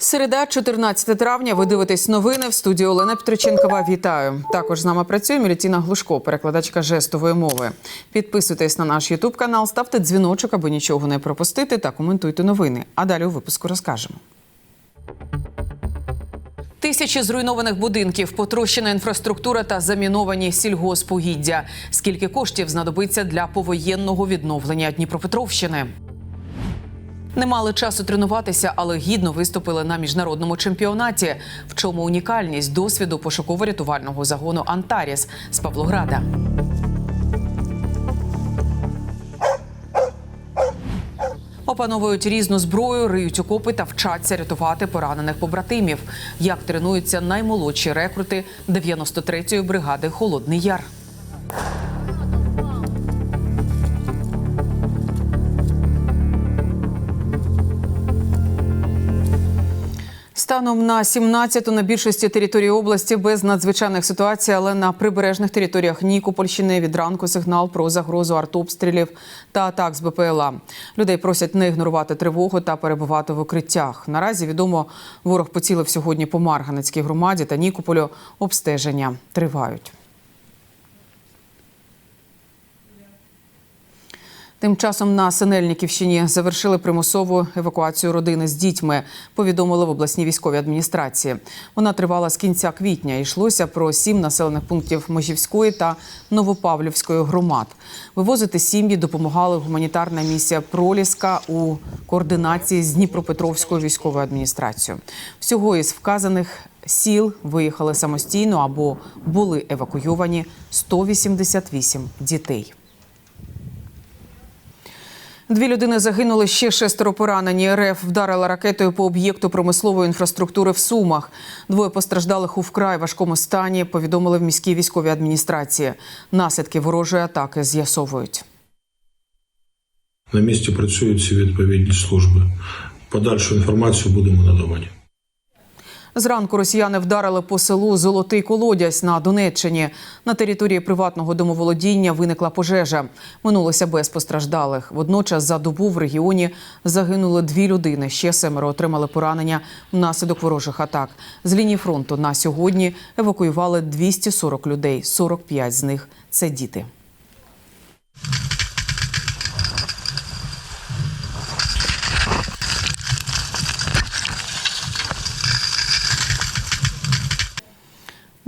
Середа, 14 травня. Ви дивитесь новини в студії Олена Петриченкова. Вітаю. Також з нами працює Мілітіна Глушко, перекладачка жестової мови. Підписуйтесь на наш Ютуб канал, ставте дзвіночок, аби нічого не пропустити, та коментуйте новини. А далі у випуску розкажемо. Тисячі зруйнованих будинків, потрощена інфраструктура та заміновані сільгоспугіддя. Скільки коштів знадобиться для повоєнного відновлення Дніпропетровщини? Не мали часу тренуватися, але гідно виступили на міжнародному чемпіонаті. В чому унікальність досвіду пошуково-рятувального загону Антаріс з Павлограда. Опановують різну зброю, риють окопи та вчаться рятувати поранених побратимів. Як тренуються наймолодші рекрути 93-ї бригади Холодний Яр. Станом на 17-ту на більшості території області без надзвичайних ситуацій, але на прибережних територіях Нікопольщини від ранку сигнал про загрозу артобстрілів та атак з БПЛА. Людей просять не ігнорувати тривогу та перебувати в укриттях. Наразі відомо, ворог поцілив сьогодні по Марганецькій громаді та Нікополю. Обстеження тривають. Тим часом на Синельниківщині завершили примусову евакуацію родини з дітьми. Повідомили в обласній військовій адміністрації. Вона тривала з кінця квітня. Йшлося про сім населених пунктів Межівської та Новопавлівської громад. Вивозити сім'ї допомагала гуманітарна місія Проліска у координації з Дніпропетровською військовою адміністрацією. Всього із вказаних сіл виїхали самостійно або були евакуйовані 188 дітей. Дві людини загинули, ще шестеро поранені. РФ вдарила ракетою по об'єкту промислової інфраструктури в Сумах. Двоє постраждалих у вкрай важкому стані. Повідомили в міській військовій адміністрації. Наслідки ворожої атаки з'ясовують. На місці працюють всі відповідні служби. Подальшу інформацію будемо надавати. Зранку росіяни вдарили по селу Золотий Колодязь на Донеччині. На території приватного домоволодіння виникла пожежа. Минулося без постраждалих. Водночас за добу в регіоні загинули дві людини. Ще семеро отримали поранення внаслідок ворожих атак. З лінії фронту на сьогодні евакуювали 240 людей. 45 з них це діти.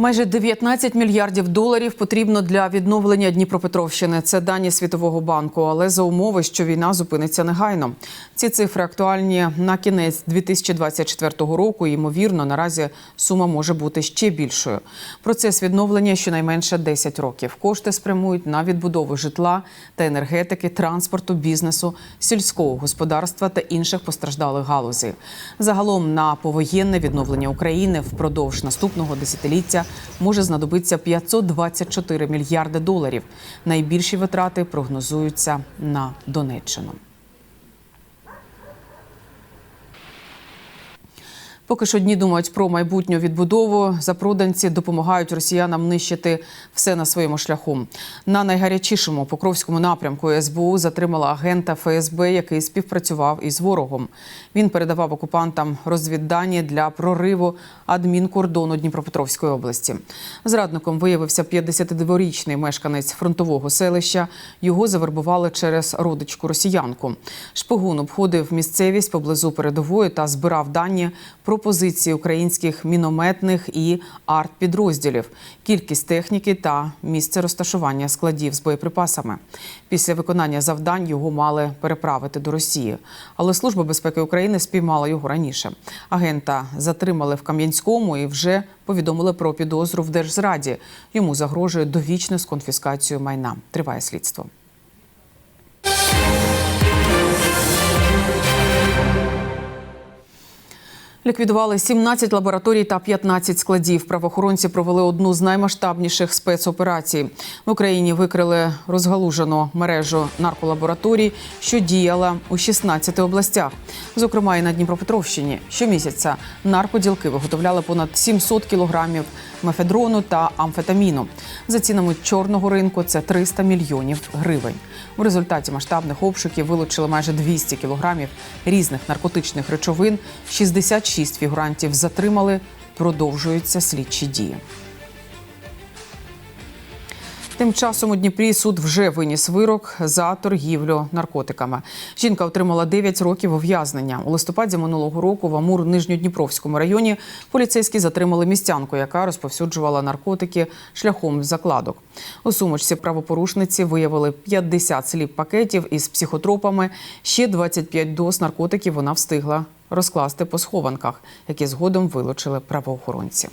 Майже 19 мільярдів доларів потрібно для відновлення Дніпропетровщини. Це дані Світового банку, але за умови, що війна зупиниться негайно. Ці цифри актуальні на кінець 2024 року. І, ймовірно, наразі сума може бути ще більшою. Процес відновлення щонайменше 10 років. Кошти спрямують на відбудову житла та енергетики, транспорту, бізнесу, сільського господарства та інших постраждалих галузей. Загалом на повоєнне відновлення України впродовж наступного десятиліття може знадобитися 524 мільярди доларів. Найбільші витрати прогнозуються на Донеччину. Поки що дні думають про майбутню відбудову. Запроданці допомагають росіянам нищити все на своєму шляху. На найгарячішому покровському напрямку СБУ затримала агента ФСБ, який співпрацював із ворогом. Він передавав окупантам розвіддані для прориву адмінкордону Дніпропетровської області. Зрадником виявився 52-річний мешканець фронтового селища. Його завербували через родичку росіянку. Шпигун обходив місцевість поблизу передової та збирав дані про позиції українських мінометних і артпідрозділів, кількість техніки та місце розташування складів з боєприпасами. Після виконання завдань його мали переправити до Росії. Але Служба безпеки України спіймала його раніше. Агента затримали в Кам'янському і вже повідомили про підозру в держзраді. Йому загрожує довічне з конфіскацією майна. Триває слідство. Ліквідували 17 лабораторій та 15 складів. Правоохоронці провели одну з наймасштабніших спецоперацій. В Україні викрили розгалужену мережу нарколабораторій, що діяла у 16 областях, зокрема і на Дніпропетровщині. Щомісяця наркоділки виготовляли понад 700 кілограмів мефедрону та амфетаміну. За цінами чорного ринку це 300 мільйонів гривень. У результаті масштабних обшуків вилучили майже 200 кілограмів різних наркотичних речовин, 64 26 фігурантів затримали. Продовжуються слідчі дії. Тим часом у Дніпрі суд вже виніс вирок за торгівлю наркотиками. Жінка отримала 9 років ув'язнення. У листопаді минулого року в Амур Нижньодніпровському районі поліцейські затримали містянку, яка розповсюджувала наркотики шляхом закладок. У сумочці правопорушниці виявили 50 сліп пакетів із психотропами. Ще 25 доз наркотиків вона встигла розкласти по схованках, які згодом вилучили правоохоронці.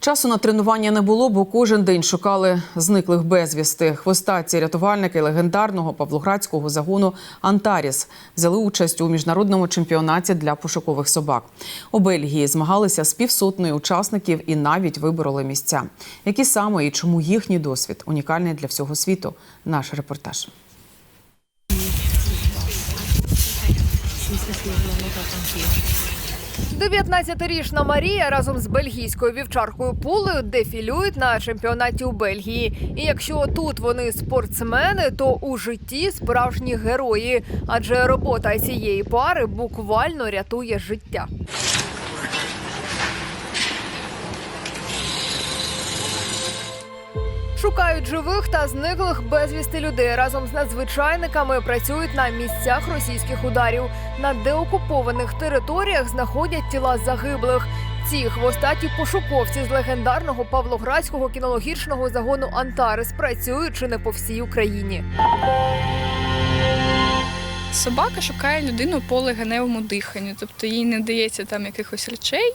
Часу на тренування не було, бо кожен день шукали зниклих безвісти. Хвостаті рятувальники легендарного павлоградського загону Антаріс взяли участь у міжнародному чемпіонаті для пошукових собак. У Бельгії змагалися з півсотнею учасників і навіть вибороли місця. Які саме і чому їхній досвід унікальний для всього світу? Наш репортаж. Дев'ятнадцятирічна Марія разом з бельгійською вівчаркою Пулею дефілюють на чемпіонаті у Бельгії. І якщо тут вони спортсмени, то у житті справжні герої, адже робота цієї пари буквально рятує життя. Шукають живих та зниклих безвісти людей разом з надзвичайниками. Працюють на місцях російських ударів. На деокупованих територіях знаходять тіла загиблих. Ці хвостаті пошуковці з легендарного павлоградського кінологічного загону Антарес працюють чи не по всій Україні. Собака шукає людину по легеневому диханню, тобто їй не дається там якихось речей,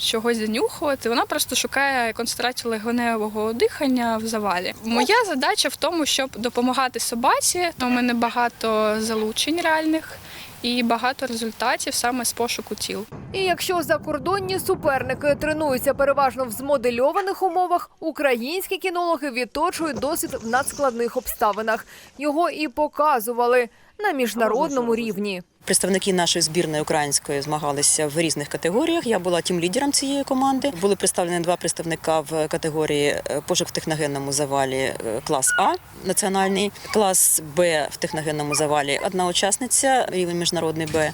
чогось занюхувати. Вона просто шукає концентрацію легеневого дихання в завалі. Моя задача в тому, щоб допомагати собаці. У мене багато залучень реальних і багато результатів саме з пошуку тіл. І якщо закордонні суперники тренуються переважно в змодельованих умовах, українські кінологи відточують досвід в надскладних обставинах. Його і показували на міжнародному рівні. Представники нашої збірної української змагалися в різних категоріях. Я була тім лідером цієї команди. Були представлені два представника в категорії е, пошук в техногенному завалі е, клас А національний, клас Б в техногенному завалі. Одна учасниця рівень міжнародний Б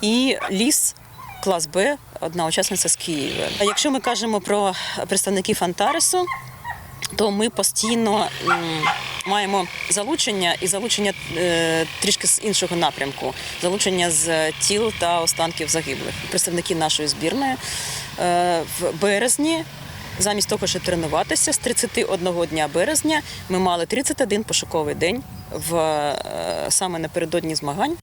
і ліс. Клас Б, одна учасниця з Києва. А якщо ми кажемо про представників Антаресу, то ми постійно маємо залучення і залучення е, трішки з іншого напрямку, залучення з тіл та останків загиблих. Представники нашої збірної е, в березні. Замість того, щоб тренуватися з 31 дня березня, ми мали 31 пошуковий день в е, саме напередодні змагань.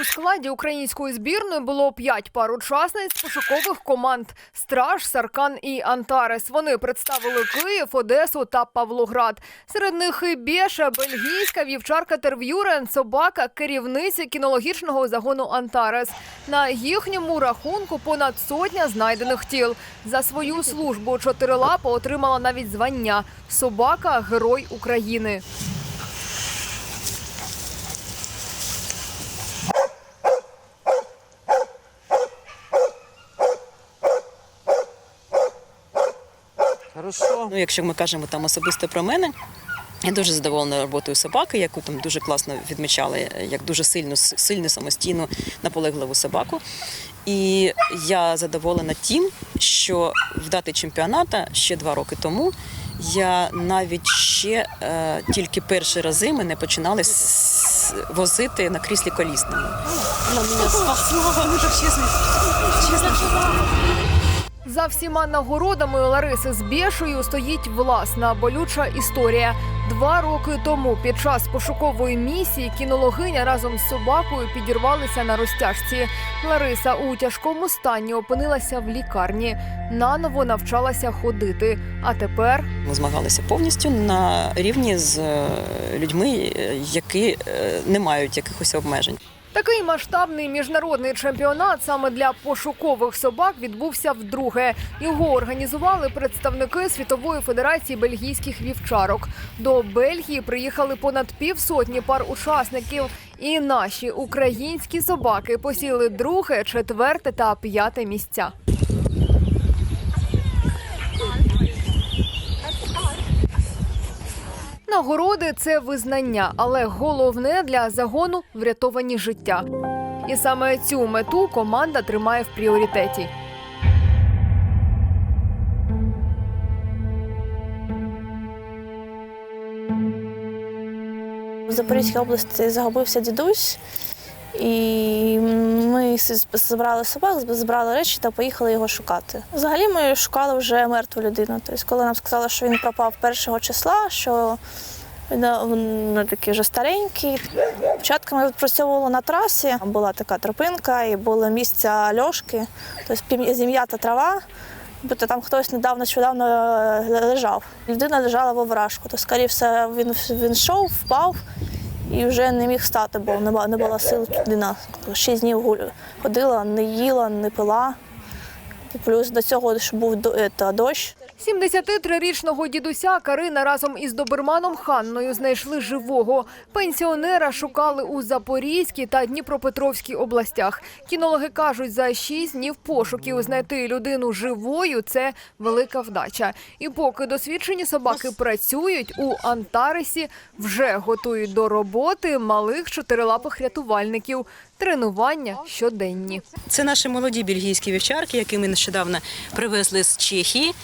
У складі української збірної було п'ять пар учасниць пошукових команд: Страж, Саркан і Антарес. Вони представили Київ, Одесу та Павлоград. Серед них і Бєша, бельгійська вівчарка Терв'юрен, собака, керівниця кінологічного загону Антарес. На їхньому рахунку понад сотня знайдених тіл. За свою службу чотирилапа отримала навіть звання собака Герой України. Ну, якщо ми кажемо там особисто про мене. Я дуже задоволена роботою собаки, яку там дуже класно відмічали, як дуже сильну, сильну самостійну, наполегливу собаку. І я задоволена тим, що в дати чемпіоната ще два роки тому я навіть ще е, тільки перші рази мене починали возити на кріслі колісному. За всіма нагородами Лариси з Бєшою стоїть власна болюча історія. Два роки тому під час пошукової місії кінологиня разом з собакою підірвалися на розтяжці. Лариса у тяжкому стані опинилася в лікарні. Наново навчалася ходити. А тепер Ми змагалися повністю на рівні з е, людьми, е, які е, не мають якихось обмежень. Такий масштабний міжнародний чемпіонат саме для пошукових собак відбувся вдруге. Його організували представники світової федерації бельгійських вівчарок. До Бельгії приїхали понад півсотні пар учасників. І наші українські собаки посіли друге, четверте та п'яте місця. Нагороди це визнання, але головне для загону врятовані життя. І саме цю мету команда тримає в пріоритеті. В Запорізькій області загубився дідусь, і ми забрали собак, збирали речі та поїхали його шукати. Взагалі ми шукали вже мертву людину. Тобто, коли нам сказали, що він пропав першого числа, що він е, він такий вже старенький. Спочатку ми відпрацьовували на трасі, була така тропинка і було місця льошки, тобто зім'ята трава. Тобто там хтось недавно нещодавно е, лежав. Людина лежала в овражку. То, скоріше все, він, він йшов, впав і вже не міг стати, бо не була, не було сил. Людина шість днів гулю- ходила, не їла, не пила. Плюс до цього що був дощ. 73-річного дідуся Карина разом із доберманом Ханною знайшли живого. Пенсіонера шукали у Запорізькій та Дніпропетровській областях. Кінологи кажуть, за шість днів пошуків знайти людину живою це велика вдача. І поки досвідчені собаки працюють, у Антаресі вже готують до роботи малих чотирилапих рятувальників. Тренування щоденні. Це наші молоді бельгійські вівчарки, які ми нещодавно привезли з Чехії,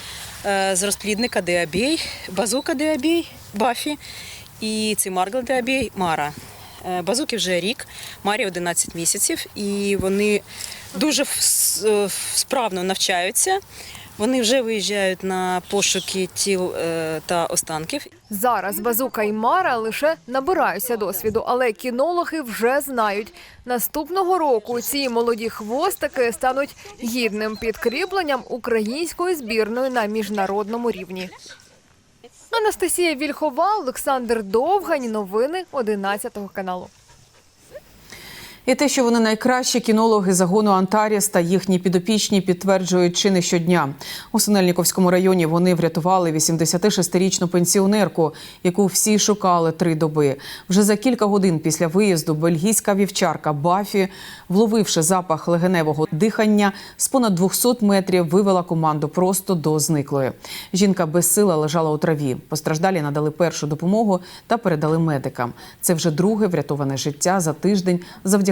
з розплідника Деабій, базука Деабій, Бафі і цимаргл Деабій, Мара. Е, Базуки вже рік, Марі 11 місяців, і вони дуже е, справно навчаються. Вони вже виїжджають на пошуки тіл е, та останків. Зараз Базука і Мара лише набираються досвіду, але кінологи вже знають. Наступного року ці молоді хвостики стануть гідним підкріпленням української збірної на міжнародному рівні. Анастасія Вільхова, Олександр Довгань. Новини 11 каналу. І те, що вони найкращі кінологи загону Антаріс та їхні підопічні підтверджують чи не щодня. У Синельниковському районі вони врятували 86-річну пенсіонерку, яку всі шукали три доби. Вже за кілька годин після виїзду бельгійська вівчарка Бафі, вловивши запах легеневого дихання, з понад 200 метрів вивела команду просто до зниклої. Жінка безсила лежала у траві. Постраждалі надали першу допомогу та передали медикам. Це вже друге врятоване життя за тиждень завдяки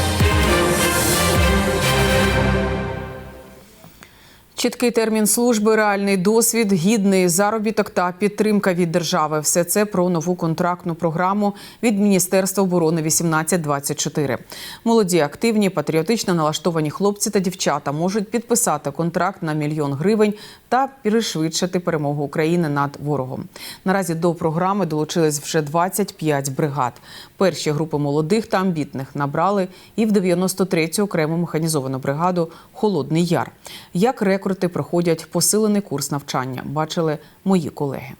Чіткий термін служби, реальний досвід, гідний заробіток та підтримка від держави. Все це про нову контрактну програму від Міністерства оборони 1824. Молоді, активні, патріотично налаштовані хлопці та дівчата можуть підписати контракт на мільйон гривень та пришвидшити перемогу України над ворогом. Наразі до програми долучились вже 25 бригад. Перші групи молодих та амбітних набрали і в 93-ю окрему механізовану бригаду Холодний Яр. Як рекрути проходять посилений курс навчання, бачили мої колеги.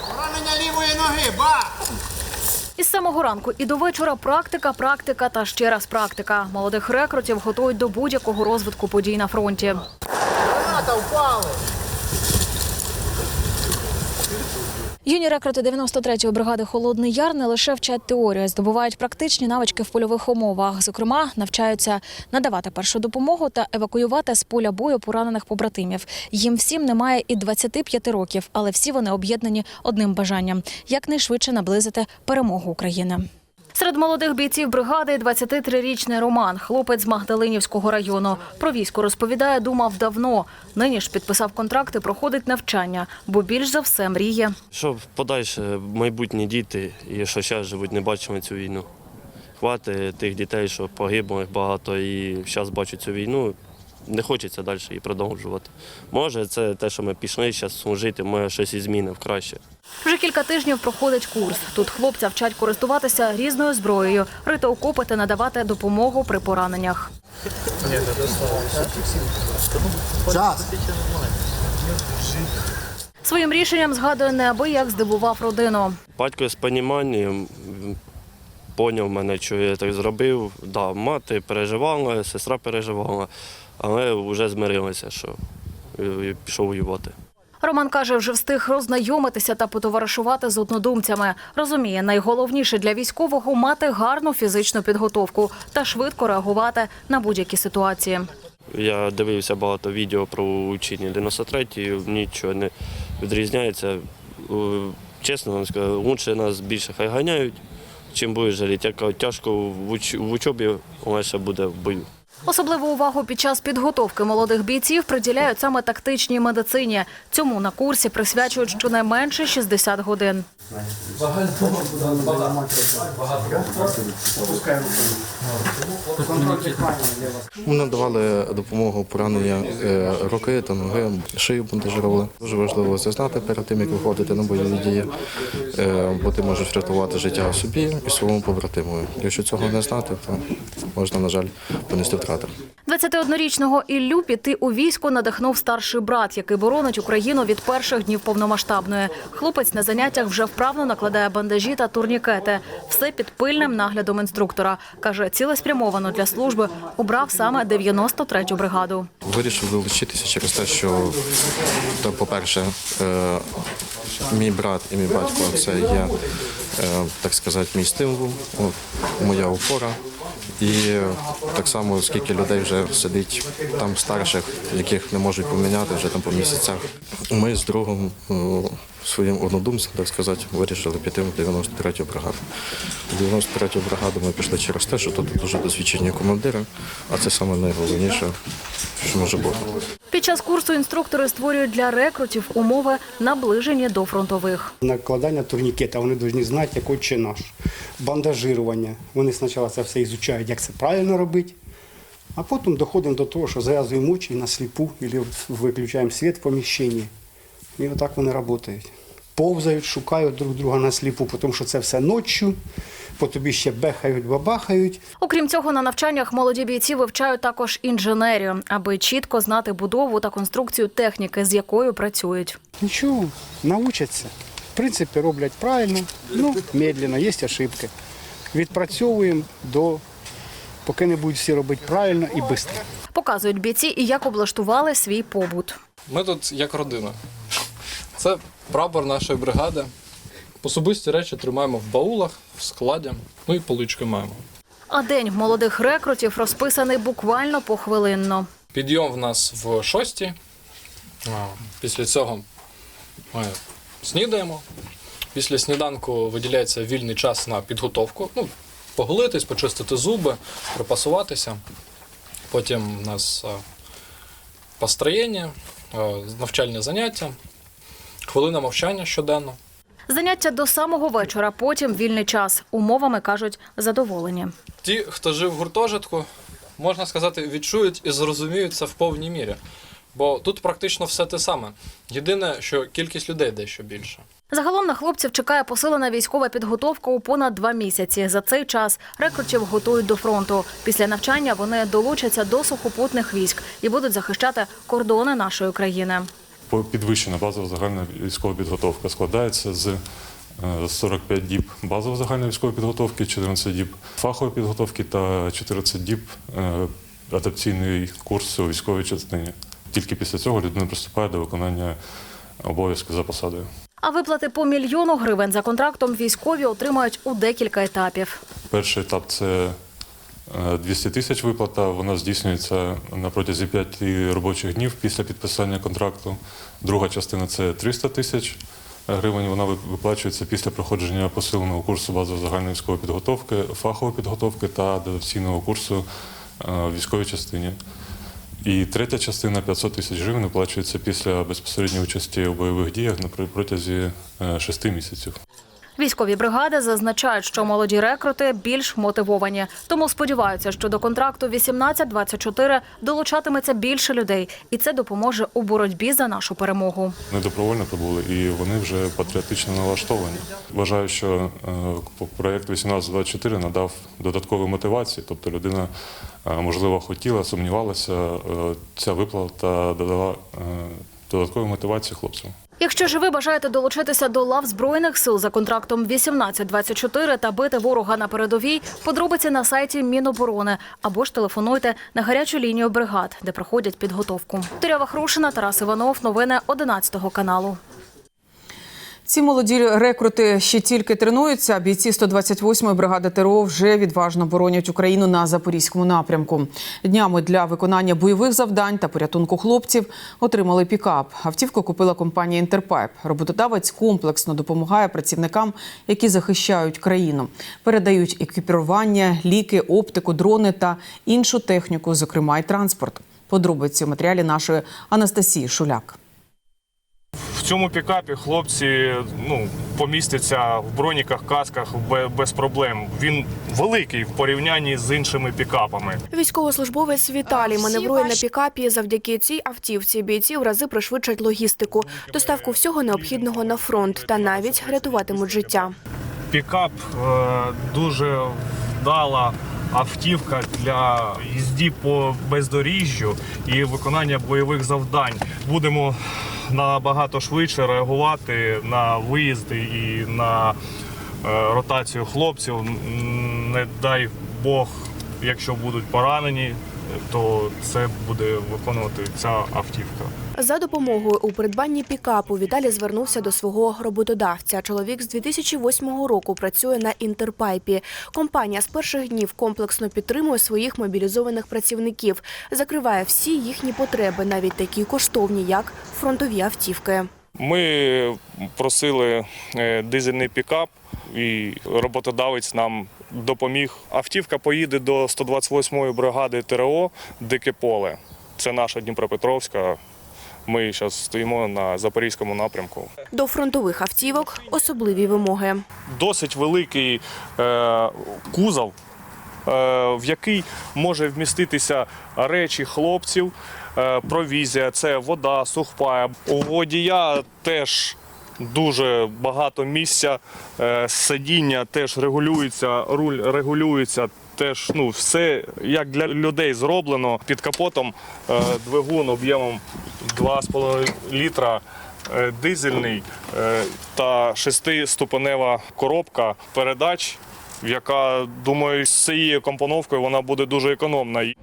Поранення лівої ноги, ба! Із самого ранку і до вечора практика, практика та ще раз практика. Молодих рекрутів готують до будь-якого розвитку подій на фронті. Граната впали! Юні рекрути 93-ї бригади Холодний Яр не лише вчать теорію, здобувають практичні навички в польових умовах. Зокрема, навчаються надавати першу допомогу та евакуювати з поля бою поранених побратимів. Їм всім немає і 25 років, але всі вони об'єднані одним бажанням якнайшвидше наблизити перемогу України. Серед молодих бійців бригади 23-річний Роман, хлопець з Магдалинівського району. Про військо розповідає, думав давно. Нині ж підписав контракт і проходить навчання, бо більш за все мріє Щоб подальше майбутні діти, і що зараз живуть, не бачимо цю війну. Хвати тих дітей, що погибло багато, і зараз бачу цю війну. Не хочеться далі її продовжувати. Може, це те, що ми пішли зараз служити, може щось і зміни в краще. Вже кілька тижнів проходить курс. Тут хлопця вчать користуватися різною зброєю, рити окопи та надавати допомогу при пораненнях. Час! Своїм рішенням згадує неабияк здивував родину. Батько з поніманням поняв мене, що я так зробив. Да, мати переживала, сестра переживала, але вже змирилася, що пішов воювати. Роман каже, вже встиг роззнайомитися та потоваришувати з однодумцями. Розуміє, найголовніше для військового мати гарну фізичну підготовку та швидко реагувати на будь-які ситуації. Я дивився багато відео про учені 93-ї, нічого не відрізняється. Е, Чесно вам скажу, лучше нас більше хай ганяють, чим будеш жаліти. Тяжко в учобі, легше буде в бою. Особливу увагу під час підготовки молодих бійців приділяють саме тактичній медицині. Цьому на курсі присвячують щонайменше 60 годин. Ми надавали допомогу поранення е, руки та ноги, шию бандажували. Дуже важливо це знати перед тим, як виходити на бойові дії, е, бо ти можеш врятувати життя собі і своєму побратиму. Якщо цього не знати, то можна, на жаль, понести втрати. 21-річного Іллю піти у військо надихнув старший брат, який боронить Україну від перших днів повномасштабної. Хлопець на заняттях вже вправно накладає бандажі та турнікети. Все під пильним наглядом інструктора. Каже, цілеспрямовано для служби обрав саме 93-ю бригаду. Вирішив долучитися через те, що, та, по-перше, е, мій брат і мій батько це є, е, так сказати, мій стимул, моя опора. І так само, скільки людей вже сидить там старших, яких не можуть поміняти вже там по місяцях. Ми з другом е, своїм однодумцем, так сказати, вирішили піти в 93-ю бригаду. В 93-ю бригаду ми пішли через те, що тут дуже досвідчені командири, а це саме найголовніше, що може бути. Під час курсу інструктори створюють для рекрутів умови, наближені до фронтових. Накладання турнікета, вони повинні знати, який чи наш. Бандажирування. Вони спочатку це все ізучають, як це правильно робити, а потім доходимо до того, що зав'язуємо очі на сліпу, або виключаємо світ в поміщенні. І отак вони працюють. Повзають, шукають друг друга на сліпу, тому що це все ночі, по тобі ще бехають, бабахають. Окрім цього, на навчаннях молоді бійці вивчають також інженерію, аби чітко знати будову та конструкцію техніки, з якою працюють. Нічого, навчаться. В принципі, роблять правильно, ну, медленно, є ошибки. Відпрацьовуємо до, поки не будуть всі робити правильно і швидко. Показують бійці і як облаштували свій побут. Ми тут як родина. Це прапор нашої бригади. Особисті речі тримаємо в баулах, в складі, ну і полички маємо. А день молодих рекрутів розписаний буквально похвилинно. Підйом в нас в шостій. Після цього ми снідаємо. Після сніданку виділяється вільний час на підготовку. Ну, поголитись, почистити зуби, припасуватися. Потім у нас построєння, навчальні заняття, хвилина мовчання щоденно. Заняття до самого вечора, потім вільний час. Умовами кажуть задоволені. Ті, хто жив в гуртожитку, можна сказати, відчують і зрозуміють це в повній мірі. Бо тут практично все те саме. Єдине, що кількість людей дещо більше. Загалом на хлопців чекає посилена військова підготовка у понад два місяці. За цей час рекрутів готують до фронту. Після навчання вони долучаться до сухопутних військ і будуть захищати кордони нашої країни. Підвищена базова загальна військова підготовка складається з е, 45 діб базової загальної військової підготовки, 14 діб фахової підготовки та 14 діб е, адаптаційний курс у військовій частині. Тільки після цього людина приступає до виконання обов'язку за посадою. А виплати по мільйону гривень за контрактом військові отримають у декілька етапів. Перший етап це е, 200 тисяч виплата. Вона здійснюється на протязі 5 робочих днів після підписання контракту. Друга частина це 300 тисяч гривень. Вона виплачується після проходження посиленого курсу базової загальної військової підготовки, фахової підготовки та адаптаційного курсу е, в військовій частині. І третя частина 500 тисяч гривень виплачується після безпосередньої участі у бойових діях на протязі 6 місяців. Військові бригади зазначають, що молоді рекрути більш мотивовані, тому сподіваються, що до контракту 18-24 долучатиметься більше людей, і це допоможе у боротьбі за нашу перемогу. Вони добровольно прибули і вони вже патріотично налаштовані. Вважаю, що е, проєкт 1824 надав додаткові мотивації, тобто людина, е, можливо, хотіла, сумнівалася. е, Ця виплата додала додаткові мотивації хлопцям. Якщо ж ви бажаєте долучитися до лав збройних сил за контрактом 1824 та бити ворога на передовій, подробиці на сайті Міноборони або ж телефонуйте на гарячу лінію бригад, де проходять підготовку. Вікторія Вахрушина, Тарас Іванов. Новини 11 каналу. Ці молоді рекрути ще тільки тренуються. Бійці 128-ї бригади ТРО вже відважно боронять Україну на запорізькому напрямку. Днями для виконання бойових завдань та порятунку хлопців отримали пікап. Автівку купила компанія Інтерпайп. Роботодавець комплексно допомагає працівникам, які захищають країну. Передають екіпірування, ліки, оптику, дрони та іншу техніку, зокрема й транспорт. Подробиці у матеріалі нашої Анастасії Шуляк. Цьому пікапі хлопці ну, помістяться в броніках, касках бе- без проблем. Він великий в порівнянні з іншими пікапами. Військовослужбовець Віталій маневрує на пікапі. Завдяки цій автівці бійці в рази пришвидшать логістику, доставку всього необхідного на фронт та навіть рятуватимуть життя. Пікап е, дуже вдала автівка для їзді по бездоріжжю і виконання бойових завдань. Будемо набагато швидше реагувати на виїзди і на е, ротацію хлопців. Не дай Бог, якщо будуть поранені, то це буде виконувати ця автівка. За допомогою у придбанні пікапу Віталій звернувся до свого роботодавця. Чоловік з 2008 року працює на інтерпайпі. Компанія з перших днів комплексно підтримує своїх мобілізованих працівників, закриває всі їхні потреби, навіть такі коштовні, як фронтові автівки. Ми просили е, дизельний пікап, і роботодавець нам допоміг. Автівка поїде до 128-ї бригади ТРО Дике поле. Це наша Дніпропетровська. Ми зараз стоїмо на запорізькому напрямку. До фронтових автівок особливі вимоги. Досить великий е, кузов, е, в який може вміститися речі хлопців, е, провізія, це вода, сухпай. У водія теж дуже багато місця, е, сидіння теж регулюється, руль регулюється. Теж ну все як для людей зроблено під капотом е, двигун об'ємом 2,5 літра е, дизельний та та шестиступенева коробка передач, яка думаю, з цією компоновкою вона буде дуже економна.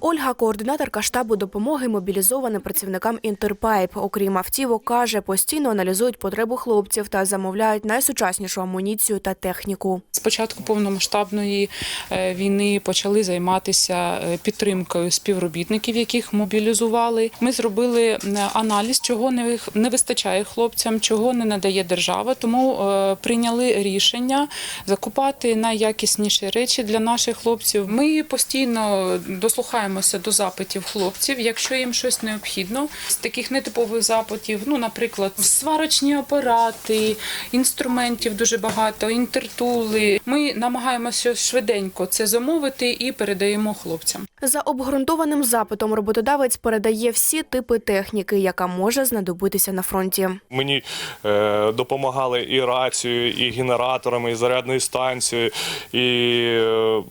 Ольга, координаторка штабу допомоги мобілізованим працівникам Інтерпайп. Окрім автівок, каже, постійно аналізують потребу хлопців та замовляють найсучаснішу амуніцію та техніку. З початку повномасштабної е, війни почали займатися е, підтримкою співробітників, яких мобілізували. Ми зробили е, аналіз, чого не вистачає хлопцям, чого не надає держава. Тому прийняли рішення закупати найякісніші речі для наших хлопців. Ми постійно дослухаємося до запитів хлопців, якщо їм щось необхідно. З таких нетипових запитів, ну, наприклад, сварочні апарати, інструментів дуже багато, інтертули. Ми намагаємося швиденько це замовити і передаємо хлопцям. За обґрунтованим запитом роботодавець передає всі типи техніки, яка може знадобитися на фронті. Мені е, допомагали і рацією, і генераторами, і зарядною станцією, і е,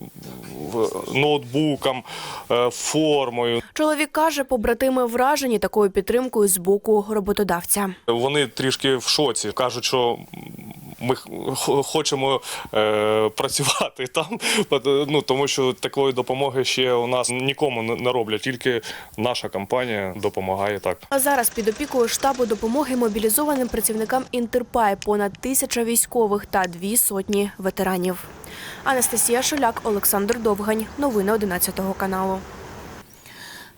ноутбуком, е, формою. Чоловік каже, побратими вражені такою підтримкою з боку роботодавця. Вони трішки в шоці. Кажуть, що ми хочемо е, працювати там, ну, тому що такої допомоги ще у нас нікому не- роблять, тільки наша компанія допомагає так. А зараз під опікою штабу допомоги мобілізованим працівникам Інтерпайп понад тисяча військових та дві сотні ветеранів. Анастасія Шоляк, Олександр Довгань. Новини 11 каналу.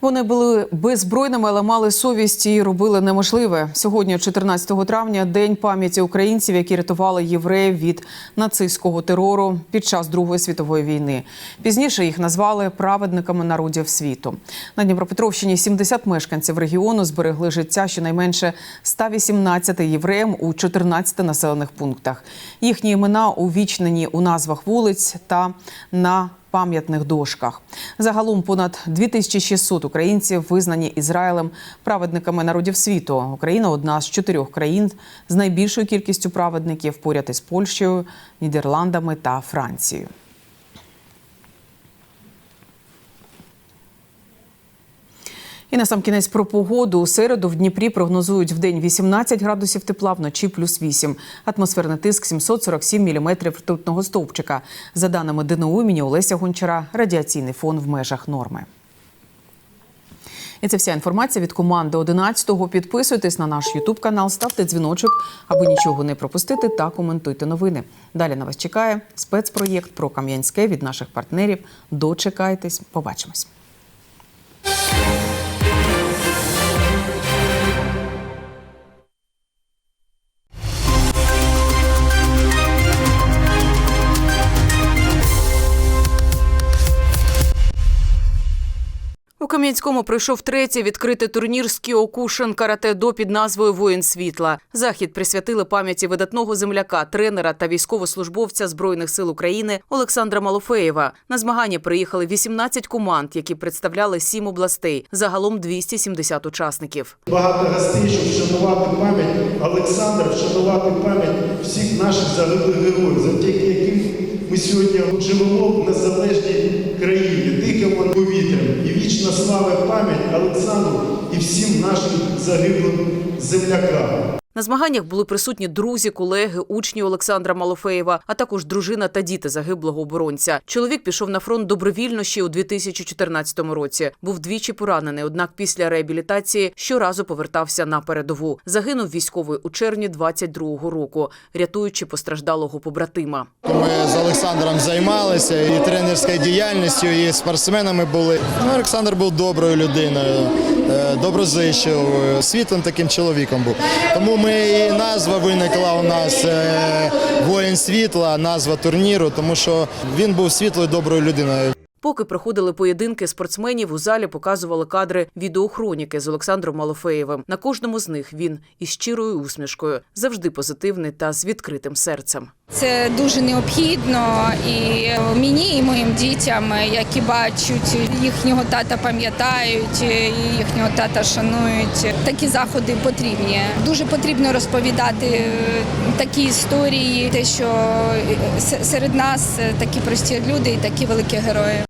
Вони були беззбройними, але мали совість і робили неможливе. Сьогодні, 14 травня, день пам'яті українців, які рятували євреїв від нацистського терору під час Другої світової війни. Пізніше їх назвали праведниками народів світу. На Дніпропетровщині 70 мешканців регіону зберегли життя щонайменше 118 євреям у 14 населених пунктах. Їхні імена увічнені у назвах вулиць та на пам'ятних дошках. Загалом понад 2600 українців визнані Ізраїлем праведниками народів світу. Україна одна з чотирьох країн з найбільшою кількістю праведників поряд із Польщею, Нідерландами та Францією. І на сам кінець про погоду. У середу в Дніпрі прогнозують в день 18 градусів тепла, вночі плюс 8. Атмосферний тиск 747 міліметрів ртутного стовпчика. За даними ДНУ імені Олеся Гончара, радіаційний фон в межах норми. І це вся інформація від команди 11-го. Підписуйтесь на наш Ютуб канал, ставте дзвіночок, аби нічого не пропустити та коментуйте новини. Далі на вас чекає спецпроєкт про Кам'янське від наших партнерів. Дочекайтесь, побачимось. У Кам'янському пройшов третій відкритий турнір з Кіокушин карате-до під назвою Воїн світла. Захід присвятили пам'яті видатного земляка, тренера та військовослужбовця збройних сил України Олександра Малофеєва. На змагання приїхали 18 команд, які представляли сім областей. Загалом 270 учасників. Багато гостей, щоб вшанувати пам'ять Олександра, вшанувати пам'ять всіх наших загиблих героїв, завдяки яким ми сьогодні живемо в незалежній вічна слава і пам'ять Олександру і всім нашим загиблим землякам. На змаганнях були присутні друзі, колеги, учні Олександра Малофеєва, а також дружина та діти загиблого оборонця. Чоловік пішов на фронт добровільно ще у 2014 році. Був двічі поранений, однак після реабілітації щоразу повертався на передову. Загинув військовий у червні 22-го року, рятуючи постраждалого побратима. Ми з Олександром займалися і тренерською діяльністю, і спортсменами були. Ну, Олександр був доброю людиною, е, доброзичливою, світлим таким чоловіком був. Тому ми і назва виникла у нас е, Воїн світла, назва турніру, тому що він був світлою доброю людиною. Поки проходили поєдинки спортсменів, у залі показували кадри відеохроніки з Олександром Малофеєвим. На кожному з них він із щирою усмішкою, завжди позитивний та з відкритим серцем. Це дуже необхідно і мені, і моїм дітям, які бачать їхнього тата, пам'ятають, і їхнього тата шанують. Такі заходи потрібні. Дуже потрібно розповідати е, такі історії, те, що е, серед нас такі прості люди і такі великі герої.